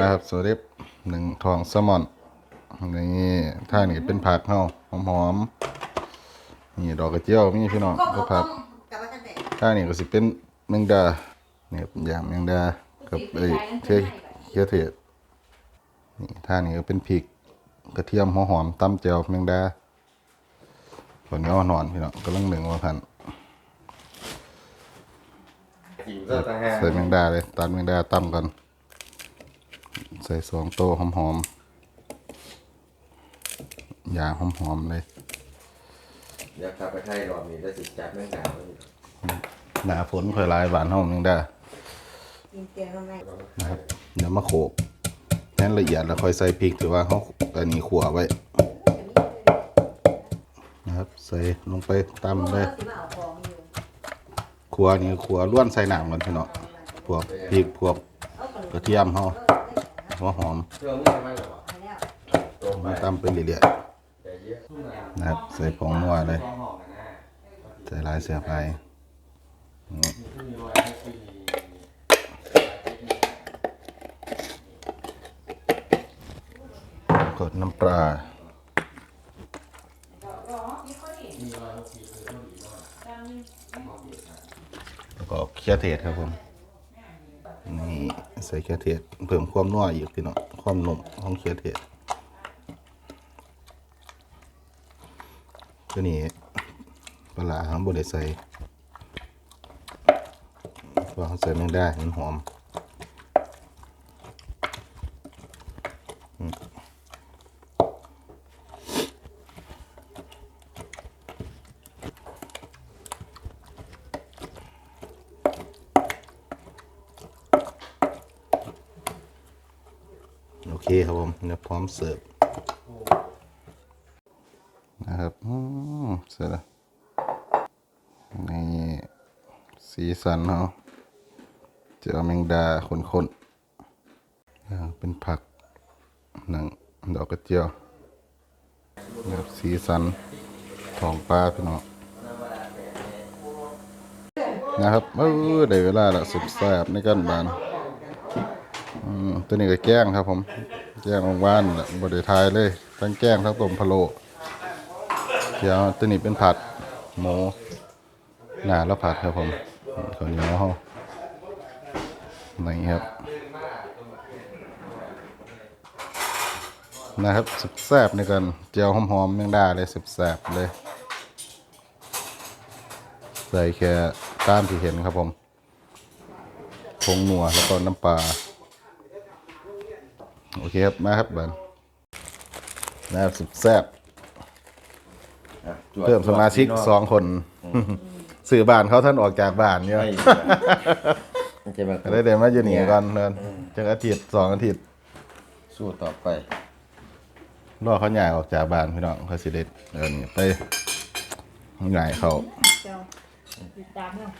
นะครับสวัสดีหนึ่งทองแซลมอนนี่ท่านี่เป็นผักเฮาหอมๆนี่ดอกกระเจียวมีพี่น้องก็ผักกับว่าตั้งแต่ท่านี่ก็สิเป็นแมงดาเนี่ยเป็นยางแมงดากับไอ้เทียเขียวเทศนี่ท่านี่ก็เป็นพริกกระเทียมหัวหอมตำแจ่วแมงดาส่วนนี้อ่อนๆพี่น้องกำลังหนึ่งว่าพันหิวซะต่างหากใส่แมงดาเลยตัดแมงดาตำกัน ใส่สองโตหอมๆยางหอมๆเลยอยากกลับไปไทยรอบนี้ได้สิจัดแม่งดาวเลยหนาฝนค่อยลายหวานหอมยังได้กินเกลือแม่นะครับเดี๋ยวมาโขลกแน่นละเอียดแล้วค่อยใส่พริกถือว่าเขาอันนี้ขัวไว้ นะครับ ใส่ลงไปตำเลยที่มาเอาของอยู่ขัวนี่ขัวล้วนใส่หนามกันพี่น้องพวกพริกพวกเอาขนมกระเทียมเขา หัวหอมช่วงนี้ไม่หรอไปแล้วตรงไปมาตำไปเรื่อยแต่เยอะๆนะครับ ใส่ผงนัวเลยใส่ลายเสือไปกดน้ำปลา แล้วก็เคี่ยวเทศครับผมนี่ ใส่แคี่ยวเทศเพิ่มความนัวอีกพี่น้องความนุ่มของแคี่ยวเทศตัวนี้ปลาหางบดใส่เพราใส่ไม่ได้มันหอมโอเคครับผ มเดี๋ยวพร้อมเสิร์ฟนะครับอืมเสร็จแล้วนี่สีสันเนาะเจอแมงดาข้นๆอ่เป็นผักหนังดอกกระเจียวนะครับสีสันทองปลาพี่น้องนะครับเออได้เวลาล้วสุดแซ่บในการบานอืมตัวนี้ก็แกล้งครับผม แกล้งว่านๆน่ะบไทายเลย ทั้งแกล้งทั้งต้มพะโลเดี๋ยวตัวนี้เป็นผัดหมูหนาแล้วผัดครับผมข้าวเหนียวเขานี่ครับนะครับสุดแซบในกันเจียวหอมๆแมงดาเลยสุดแซบเลย ใส่แค่ตามที่เห็นครับผมผงหนัวแล้วก็น้ำปลา โอเคครับ มาครับบันนะครับสุดแซ่บเพิ่มสมาชิกสองคนสื่อบ้านเขาท่านออกจากบ้านเนี่ยไม่มันจะมาได้เดี๋ยวมาอยู่นี่ก่อนเนินจังอาทิตย์สองอาทิตย์สู้ต่อไปรอเขาใหญ่ออกจากบ้านพี่น้องเขาสิเด็ดเดินนี่ไปใหญ่เขาเจ้าติดตามเนาะ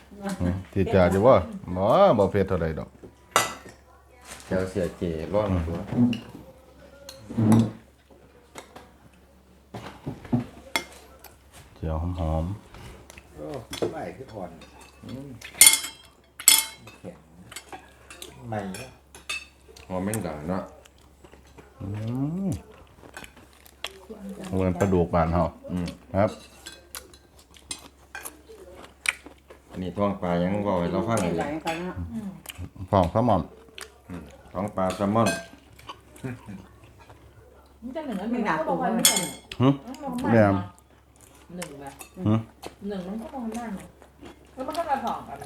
อืมที่จะจะว่าหมอบ่เพชรเท่าไรดอก เจ้าเสียเจร้อนตัวเจียวหอมโอ้ไม่คืออ่อนแข็งไม่หอมแม่งดาเนาะๆอืมเหมือนปลาดุกบ้านเฮาอืมครับ อันนี้ท้องปลายังบอกให้เราฟังเห็อนยู่ไหลกันนะฟองแซลมอน ท้องปลาแซลมอนมันจะหนึ่งอันหนึ่งก็บอกว่าไม่ใช่หึแม่มหนึ่งแบบหึหนึ่งมันก็มองหน้าไงแล้วมันก็มาสองกัน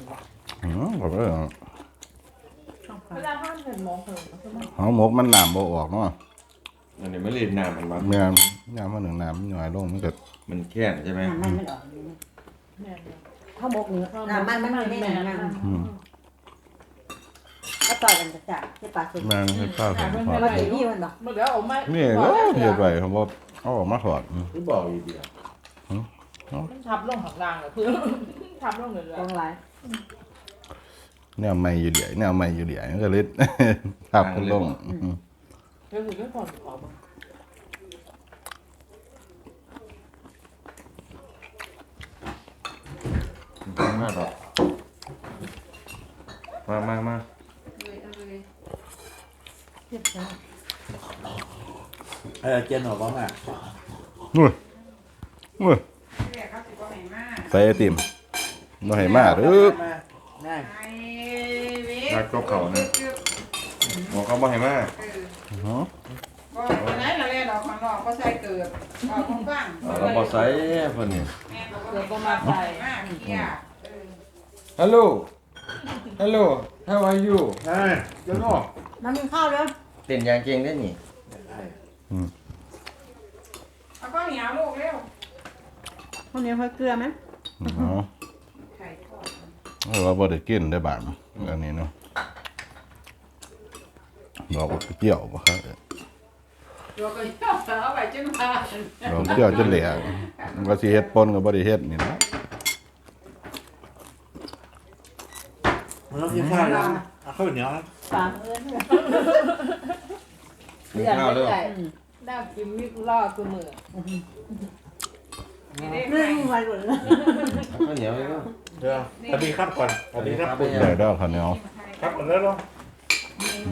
อืมก็บ่ได้เวลาห้ามเห็นมองเธอมันก็มาเฮาหมกมันน้ำบ่ออกเนาะอันนี้ไม่รีดน้ำมันมาแม่นยามมันหนึ่งน้ำมันหน่อยลงมันก็มันแค่นใช่ไหมน้ำมันไม่ออกแม่เนี่ยข้าวหมกเนื้อน้ำมันมันไม่ได้น้ำมันอืม ก็ต่อยกันจะจ่ายที่ปากสุดแม่นให้ข้าวแข็งพอมาถึงนี่มันเนาะมันเดี๋ยวเอาไม่นี่เด้อเฮ็ดไว้เขาบ่เอาออกมาถอดอืมคือบอกอีเดียวมันทับลงหักล่างเลยคือทับลงเลยตรงไรแนวใหม่อยู่เดี๋ยวแนวใหม่อยู่เดี๋ยวมันก็เลยทับกันลงอืมเดี๋ยวถึงได้ผ่อนขอมามาดอกมามามา เจ็บจ้าเออเจนหนูบ้างอะอุ้ยอุ้ยใส่ไอติมบ่ให้มาเด้อง่ายรักตกเขานะหมอเขาบ่ให้มาฮะก็ไหนละเล่ดอกข้างนอกก็ใส่เกิดออกข้างเราบอใส่เพิ่นนี่แม่ก็เกิดประมาใส่มากเที่ยฮัลโหลฮัลโหล how are you ใช่เจนหนูน้ำกินข้าวแล้ว เต้นยางเก่งได้นี่เอาก็เหนียวลูกเร็วข้าวเหนียวข้าวเกลือไหมอ๋อไข่ทอดโอ้ว่าบ่ได้กินได้บาดอันนี้เนาะดอกเกี่ยวบ่ครับตัวก็ย่อเอาไปจนมาดอกเกี่ยวจนเหลือมันก็สิเฮ็ดปนก็บ่ได้เฮ็ดนี่นะมันต้องกินข้าวนะเอาข้าวเหนียวปาก เอิ้นกินข้าวแล้วได้กินมิกล่อคือมือไม่ได้เรื่ไข่องวันหมดเลยข้าวเหนียวเลยเนาะเดี๋ยวสวัสดีครับก่อนสวัสดีครับคุณได้ดอกข้าวเหนียวครับก่อนแล้วเนาะ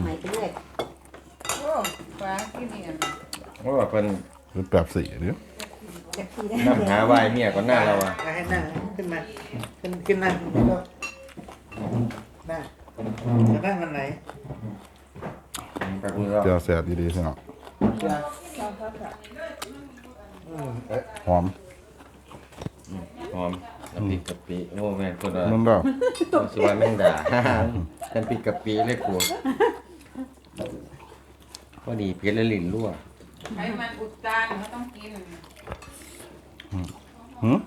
ใหม่ไปเรื่อยโอ้ฟ้ากินเนี่ยว่าเพิ่นคือแบบสีเด้อจะขี้ได้นำหาวายเมียก่อนหน้าเราอะให้นั่งขึ้นมาขึ้นขึ้นนั่งนั่งจะนั่งกันไหน ไปคุณเราเจียวแซ่บดีๆสิเนาะหอมหอมน้ำพริกกะปิโอ้แม่นคนละมันดอกสิว่าแม่งด่ากันพริกกะปิเลยกูพอดีเผ็ดและลิ้นรั่วไขมันอุดตันเขาต้องกินหืม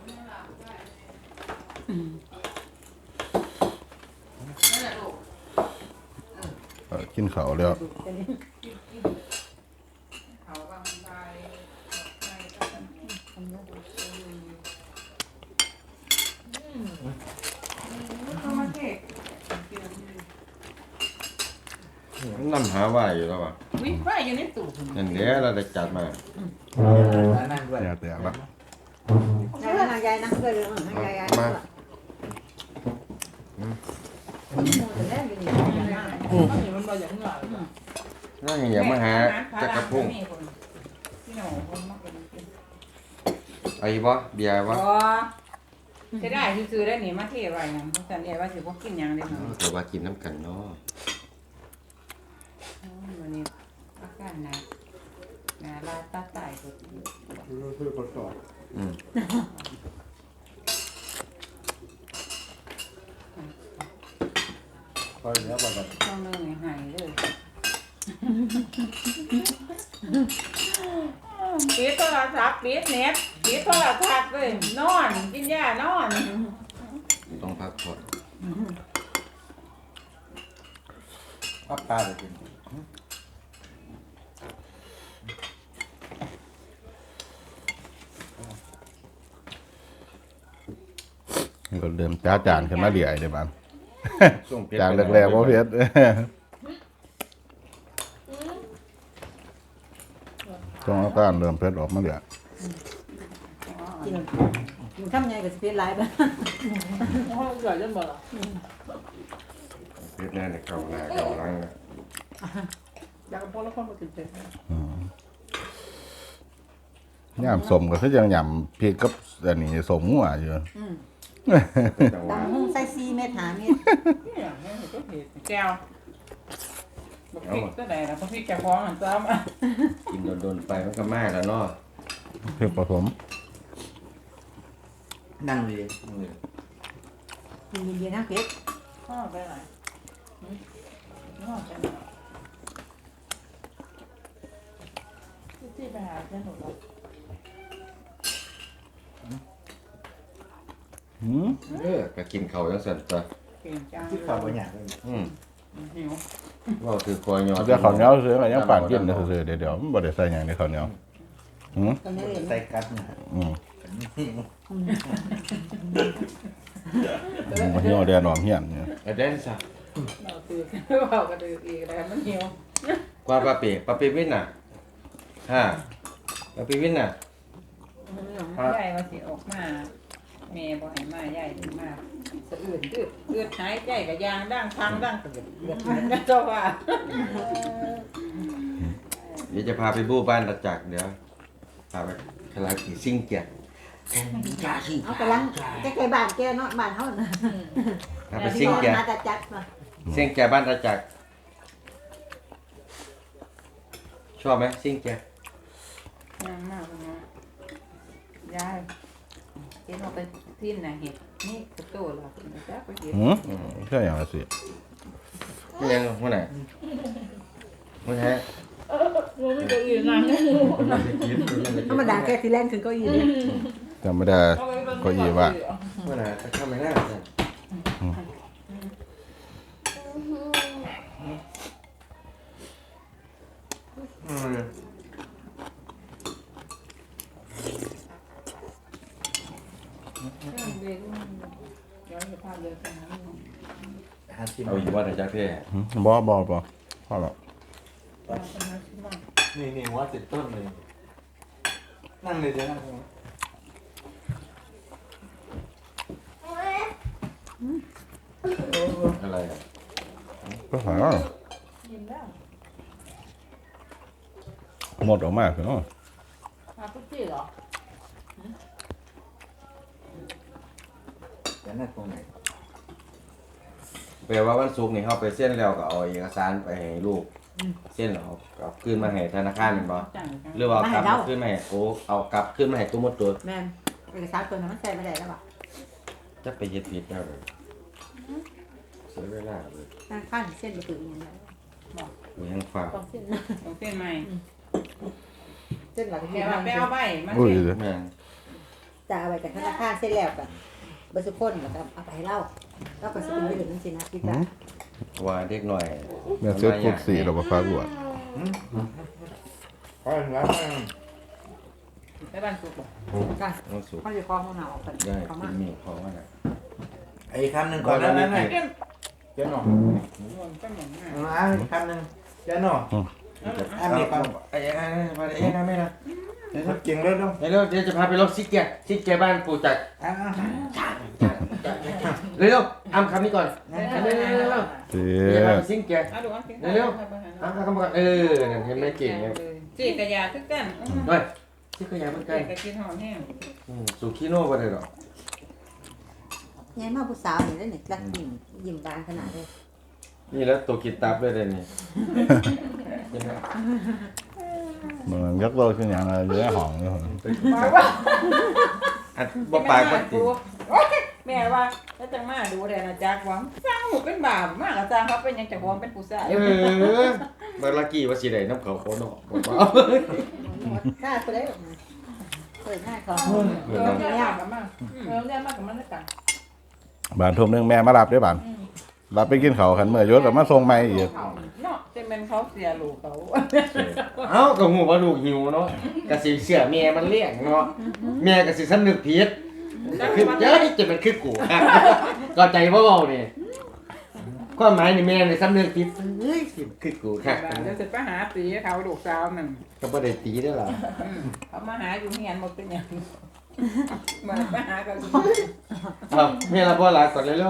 นั่นแหละลูก เออ กินข้าวแล้วเขาบางใบเขามาเทศนำหาวายอยู่แล้วอะวิ่งไฟอยู่ในตู้นั่นแหละเราได้จัดมานั่งด้วยแย่แตกละยายนางยายนะเกลือให้ยายยาย มา แต่แรกอยู่นี่ ข้าวเห นียวมันบ่อย่างเหงาเลยน่าอยากมาหาจักรพุ่งพี่หนูคนมาเป็นกินไอ้บ่เบียร์บ่อ๋อจะได้ซื้อได้หนีมาเทไว้นะเพราะฉันเอ๋ว่าสิพวกกินหยังเลยเนาะแต่ว่ากินน้ำกันเนาะวันนี้อาการหนักหนาลาตาตายก็รู้สึกกดต่ออืม คอยแล้วแบบต้องเนื่อยหายเลยปิดโทรศัพท์ปิดเน็ตปิดโทรศัพท์เลยนอนกินยานอนต้องพักผ่อนพับตาเลยกินมันก็เริ่มจ้าจานขึ้นมาเรื่อยเด้บ้าน ช่วงเผ็ดจากแรกๆบ่เผ็ดช่วงอาการเริ่มเผ็ดออกมาเรื่อยกินกินข้าวใหญ่กับสเปนไลฟ์ข้าวเหนียวจนบ่ล่ะเผ็ดแน่ในเก่าหน้าเก่าหลังน่ะอยากพอแล้วคนมากินเป็นอืมยามสมก็คือยังยำพริกกับอันนี้สมหัวอยู่จั งหวะตำหุ้งใส่ซีเม็ดหาเม็ดเนี่ยแม่เห็นก็เห็นแก้วบอกพริกก็ได้นะเพราะพริกแกฟ้องหันซ้ำอะกินโดนๆไปมันก็มาแล้วเนาะพริกผสมนั่งดีกินเย็นๆนะเพชรข้าวไปไหนข้าวไปไหนที่ไปหาเพื่อนหนูแล้ว หืมเออก็กินข้าวจังซั่นจ้ะเก่งจังที่ฝ่าบางอย่างเลยอืมหิวเว้าถือคอยยอเอาแต่ข้าวเหนียวซื้อก็ยังปั่นกินได้ซื่อๆเดี๋ยวๆมันบ่ได้ใส่หยังในข้าวเหนียวหืมตอนนี้เองใส่กัดเนี่ยอืมมันเหี่ยวแดนออกเหียนเนี่ยไอ้แดนซะเราตื่นเบากระดืออีกแล้วมันหิวกว่าปาเปปาเปวินน่ะฮะปาเปวินน่ะใหญ่ว่าสิออกมา แม่บ่ให้มาใหญ่ถึงมาสะอื่นดืดดืดหายใจกับยางดั้งพังดั้งเกิดเลือดมันก็ว่าเดี๋ยวจะพาไปบู้บ้านตาจักรเดี๋ยวพาไปคาราโอเกะซิ่งเกียร์เอาไปล้างใกล้ๆบ้านแกเนาะบ้านเฮาน่ะพาไปซิ่งเกียร์มาจะจัดมาซิ่งเกียร์บ้านตาจักรชอบไหมซิ่งเกียร์ย่างมากเลยนะยายเห็นเอาไปทิ้นนะเห็ดนี่กระโตแล้วคุณจ้าไปเห็ดหืมใช่อย่างไรสิไม่ยังหัวไหนหัวไหนมันไม่ตัวอื่นนะธรรมดาแกสิแล่นขึ้นเก็อีเลยจำไม่ได้ก็อีว่าหัวไหนทำไมหน้าสั่นอืม ย้อนสภาพเดิมกันนะ หาชิมเอาอยู่ว่าตาจักรเท่หืมบ่บ่บ่พอแล้วนี่นี่ว่าติดต้นเลย นั่งเลยจะนั่งอะไรอะก็หาหมดออกมาคือเนาะมาทุกที่เหรอจะนั่งตรงไหน แปลว่าวันศุกร์นี่เขาไปเส้นแล้วก็เอาเอกสารไปให้ลูกเส้นแล้วเอากลับคืนมาให้ธนาคารแม่นบ่จังกันหรือว่าเอากลับมาขึ้นมาให้โอ้เอากลับขึ้นมาให้ตู้มดตัวแม่นเอกสารตัวนั้นมันใส่บ่ได้แล้วบ่จะไปเฮ็ดผิดแล้วเลยเสียเวลาเลยทางข้างเส้นบ่ถึงอย่างนั้นกูยังฝากต้องเส้นต้องเส้นใหม่เส้นหลังแม่ที่ว่ามันไปเอาใบมาอุ้ยเส้น แม่งจะเอาไว้จากธนาคารเส้นแล้วกันเบ่สุคนแล้วก็เอาไปให้เรา เราก็สิไปถึงจังซี่นะคิดว่าว่าเด็กหน่อยแม่เสื้อกุดสีเราบ่ฟ้าบวชเพราะร้านนั่งไปบ้านสุกบ่ก็วันศุกร์เขาจะคล้องของเราออกกันได้เขากิมาน Ừ. มีของว่าน่ะไอ้คำหนึ่งก่อนนะนั่นน่ะเจ้าหน่อรวมก็เหมือนกันอ่าอีกคำหนึ่งเจ้าหน่ออันนี้ก่อนไอ้ไอ้ไอ้มาไอ้นะแม่นะเดี๋ยวเก่งเร็วเร็วเดี๋ยวเดี๋ยวจะพาไปลบซิกแกซิกแกบ้านปู่จักรอ่า เร็วๆอ้ำคำนี้ก่อนเร็วๆเร็วเจ๊ๆจะพาไปซิกแกเอาดูว่ากินเร็ว อ้ำคำก่อนเออนั่นเห็นไหมเก่งเนี่ยจีกระยาคือกันด้วยซิกก็ยังเหมือนกัจีนกระกินหอมแห้งอืมสุกี้โน่บ่ได้หรอกยายมาผู้สาวนี่แล้วนี่รักยิ้มยิ้มบานขนาดเลยนี่แล้วตัวกินตับเลยเดี๋ยวนี้เห็นไหมมันยักษ์โตขึ้นอย่างไรเยอะห้องเลยอันบ่ปากบ่ติแม่ว่าแล้วจังมาดูได้นะจักว่าสร้างหูเป็นบาปมากอาจารย์เขาเป็นยังจะหวงเป็นผู้ชายเออเมื่อลักกี้ว่าสิได้น้ำเขาโคโน่บ่เปล่าข้าตัวได้ออกมาเปิดหน้าเขาเออเนี่ยมากกับมากเออเนี่ยมากกับมันแล้วกันบ้านทุ่มหนึงแม่มารับได้อบ้านรับไปกินข้าวขันเมื่อยศกับมาส่งใหม่อีกเนาะจะเป็นเขาเสียลูกเขาเอ้าก็หูว่าลูกหิวเนาะก็สิเชื่อแม่มันเลี้ยงเนาะแม่ก็สิสำนึกผิด คือเจ้ยจะเป็นคือกูครับก็ใจบ่เว้านี่ความหมายนี่แม่นี่สำนึกผิดเฮ้ยสิคือกูครับเดี๋ยวจะไปหาตีเขาลูกสาวนั่นก็บ่ได้ตีได้อล่ะเขามาหาอยู่เฮียนหมดเป็นอย่างมาไปหากันเอาแม่ละบ่ล่ะก่อนเร็วๆ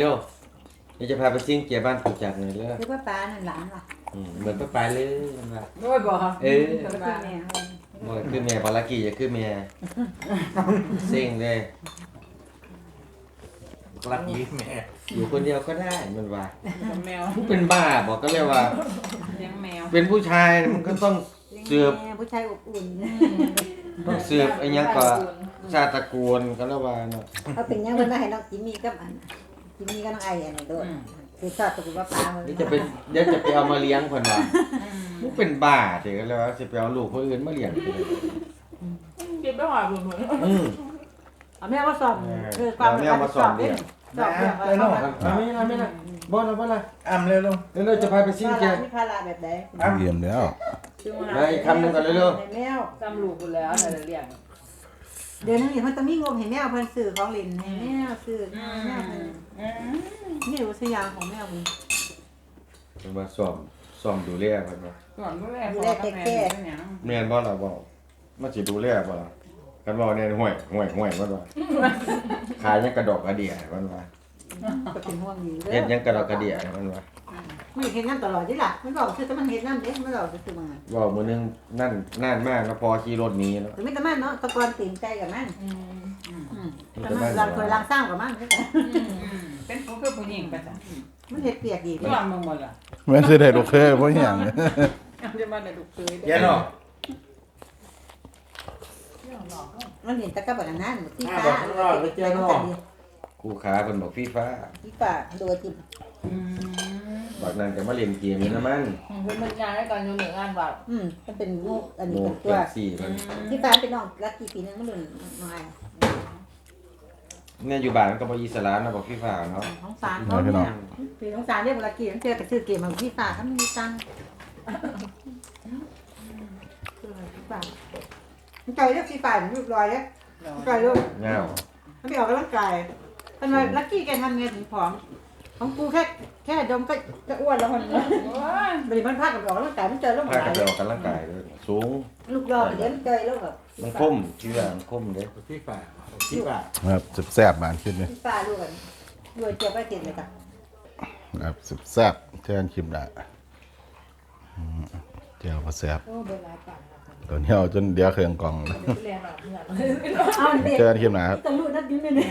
เร็วๆเดี๋ยวจะพาไปซิ่งเกียร์บ้านปู่จักรหน่อยเด้อหรือว่าปลานั่นหลานล่ะอืมเหมือนป้าปลายเลยมันว่าด้วยบ่เออ ก็คือแม่บ่คือแม่บาลากีจะคือแม่ซิ่งเลยรักยิ้มแม่อยู่คนเดียวก็ได้มันว่าแมวผู้เป็นบ้าบอกก็เรียกว่า เลี้ยงแมวเป็นผู้ชายมันก็ต้องเสือบแม่ผู้ชายอบอุ่นต้องสืบไอ้หยังก็ชาติตระกูลก็เรียกว่าเนาะ เขาเป็นยังเพิ่นมาให้น้องจิมมี่กับอันจิมมี่กับน้องไออันนี้โดด คือชอบตัวว่าปลาเดี๋ยวจะไปเดี๋ยวจะไปเอามาเลี้ยงคนว่าผู้เป็นบ้าเด็กก็เรียกว่าจะไปเอาลูกคนอื่นมาเลี้ยงกินไปหอยบุญเหมือนอืมเอาแม่มาสอบคือความเอาแม่มาสอบเด็กสอบเรื่องเจ้าหน่อเอาไม่เอาไม่ละบ่ละบ่ละอ้ำเร็วเร็วเดี๋ยวเราจะพาไปซิ่งแกมีภาระแบบใดเยี่ยมแล้วมาอีกคำหนึ่งก่อนเร็วแมวจำลูกกูแล้วแต่เลี้ยงเดี๋ยวนึงนี่เพิ่นต้องมีงบให้แมวเพิ่นซื้อของเล่นให้แมวซื้อแมวเพิ่น นี่วัสยางของแมวเพิ่นๆเป็นมาซ่อมซ่อมดูแลเพิ่นว่าก่อนดูแลพ่อกับแม่เป็นหยังแม่นบ่ล่ะบ่มาสิดูแลบ่ล่ะกันบ่แน่ห่วยห่วยห่วยมันว่าขายยังกระดอกกระเดี่ยมันว่าก็เป็นห่วงอยู่เด้เฮ็ดอยังกระดอกกระเดี่ยมันว่าไม่เห็นงานตลอดนี่ล่ะมันบอกคือแต่มันเห็นงานเด้มันบอกคือมันว่ามื้อนึงนั่นนานมากแล้วพอขี่รถหนี้แล้วแต่ไม่แต่มันเนาะตะกอนตีนใจกับมันอืมอืมอืม แต่มันรังเคยรังสร้างกับมันอืมเป็นผู้คือผู้หญิงก็จ้ะมันเห็ดเปียกดีระหว่างมึงหมดล่ะแม่นสิได้ลูกเคยบ่หยังเอาจะมาได้ลูกเคยเย็นเนาะมันเห็นตะกับแบบนั้นที่อ่าฟ้าบอกข้างนอกไปเจอเนาะที่คู่ขาเพิ่นบอกพี่ฟ้าฟ้าโดยจิบอืมบักนั้นก็มาเล่นเกมอยู่นะมันเพิ่นมันงานให้กันอยู่หนึ่งงานแบบอืมมันเป็นงูอันโมนี้เป็นเกตัวสี่มันที่ฟ้าเป็นน้องลักกี้ปีนึงมันหลุนน้อย เนี่ยอยู่บ้านมันก็บ่อิสระนะบอกพี่ฟ้าเนาะของสารเขาเนี่ยปีของสารเรียกลักกี้มันเจอแต่ซื้อเกมมาที่ฟ้าถ้ามันมีตังค์คือที่ฟ้ามันใจเรียกที่ฟ้ามันรูปรอยเนี่ยใจรูปเงามันไปออกกำลังกายทำไมลักกี้แกทำไงถึงผอมของกูแค่แค่ดมก็จะอ้วนแล้วมันบริมันพากับออกกำลังกายมันเจอแล้วพากันไปออกกำลังกายเลยสูง ลูกรอเดี๋ยวมันเจอแล้วแบบมันคมเชื่อมันคมเด้พี่ฝ่า พี่ฝ่าครับแซ่บๆบานคิดนี่ที่ฟ้าลูกกันรวยเจียวไปเจ็ดเลยจ้ะครับแซ่บๆแทนคลิปได้อืมเจียวบ่แซ่บโอ้เบลหลายปากตอนนี้เอาจนเดียวเครื่องกล่องเดี๋ยวไปเรียนหรอกเนี่ยเอาเด็กเจอกันคลิปหน้าครับตำรวจนัดยืนเลยเนี่ย